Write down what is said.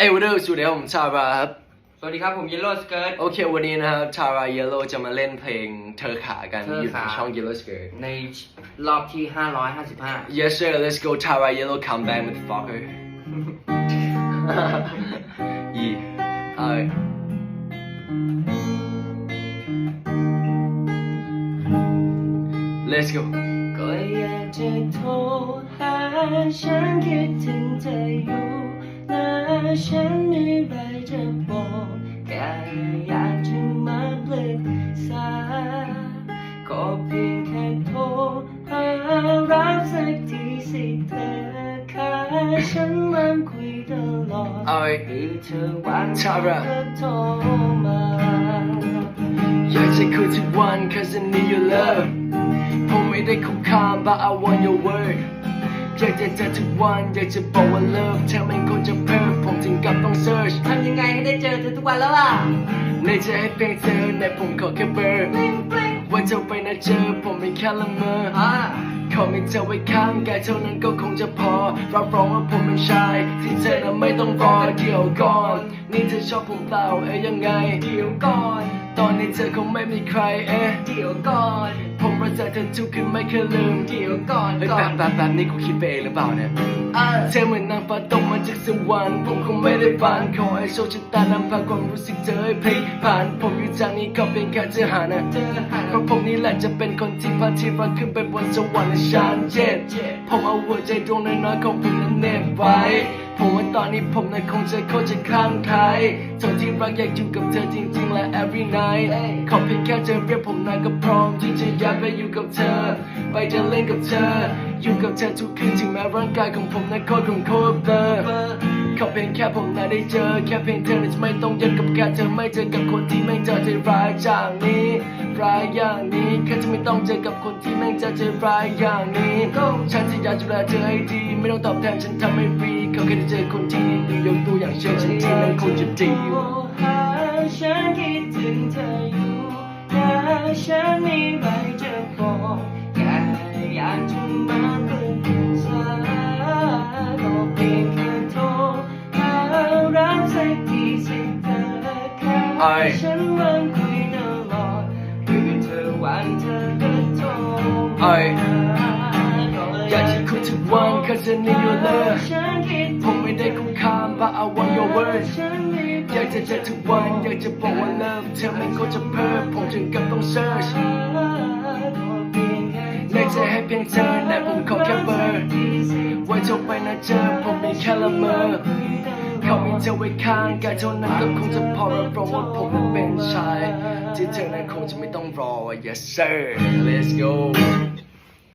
เอ้ยวันนี้สวัสดีครับผมชาราครับ สวัสดีครับผมเยลโล่สเกิร์ตโอเค วันนี้นะครับชาราเยลโลจะมาเล่นเพลงเธอขากัน เธออยู่ในขาช่อง Yellow Skirt ในรอบที่ 555 Yes sir let's go Tara Yellow come back with fucker yeah alright let's go ก็อยากจะโทรหาฉันคิดถึงเธออยู่นะ ฉันมีอะไรจะบอกแค่อยากจะมาปรึกษาก็เพียงแค่โทรหารับสักทีสิเธอค่ะฉันมันคุยตลอด alright หรือเธอวันชาระก็โทรมา อยากจะคุยทุกวัน cause I need your love ผมไม่ได้คุกคาม but I want your word อยากจะเจอทุกวัน อยากจะบอกว่า love เธอไม่ ทุกวันแล้วล่ะในใจให้เพียงเธอในผมขอแค่เบอร์วันเธอไปนะเจอผมไม่แค่ละเมออ่าขอมีเธอไว้ข้างกายเท่านั้นก็คงจะพอรับรองว่าผมเป็นชาย ที่เธอนั้นไม่ต้องรอเดี๋ยวก่อน นี่เธอชอบผมเปล่าเอ๊ยยังไง เดี๋ยวก่อน ตอนนี้เธอคงไม่มีใครเอ๊ะเดี๋ยวก่อน ผมรักเธอเธอทุกคืนไม่เคยลืมเดี๋ยวก่อนเฮ้ยก่อแบนบแบบแบบนี้กูคิดไปเองหรือเปล่าเนี่ยเออเธอเหมือนนางฟ้าตกมาจากสวรรค์ผมคงไม่ได้ฝันขอให้โชคชะตานำพาความรู้สึกเธอให้พลิกผ่านผมอยู่จากนี้ก็เป็นแค่เธอหานะเจอหาเพราะผมนี่แหละจะเป็นคนที่พาที่รักขึ้นไปบนสวรรค์และฉันเจ็ดผมเอาหัวใจดวงน้อยๆของผมนั้นเน็บไว้ ผมว่าตอนนี้ผมนั้นคงจะเข้าใจข้างใครเท่าที่รักอยากอยู่กับเธอจริงๆและ every night ขอเพียงแค่เธอเรียกผมนายก็พร้อมที่จะอยากไปอยู่กับเธอ ไปจะเล่นกับเธอ อยู่กับเธอทุกคืนถึงแม้ร่างกายของผมนั้นโคตรของโคตรเบลอเบอขอเพียงแค่ผมน่ะได้เจอ แค่เพียงเธอจะไม่ต้องเย็นกับแค่เธอไม่เจอกับคนที่แม่งเจอใจร้ายจากนี้ร้ายอย่างนี้แค่จะไม่ต้องเจอกับคนที่แม่งเจอใจร้ายอย่างนี้ฉันจะอยากดูแลเธอให้ดี ไม่ต้องตอบแทนฉันทำให้ฟรี เขาแค่ได้เจอคนที่ดียกตัวอย่างเช่นฉันที่มันคงจะดีโทรหาฉันคิดถึงเธออยู่นะฉันมีอะไรจะบอกแค่อยากจะมาปรึกษาก็เพียงแค่โทรหารับสักทีสิเธอค่ฉันวันคุยตลอดหรือเธอวันเธอก็โทร กวัน cause I need your love ฉันคิดผมไม่ได้คุกคาม but I want your word อยากจะเจอทุกวัน อยากจะบอกว่า love เธอไม่ควรจะเพิ่มผมถึงกับต้อง search ในใจให้เพียงเธอและผมขอแค่เบอร์ไว้เธอไปนะเจอผมมีแค่ละเมอเขามีเธอไว้ข้างกายเท่านั้นก็คงจะพอรับรองว่าผมนั้นเป็นชายที่เธอนั้นคงจะไม่ต้องรอ yes sir let's go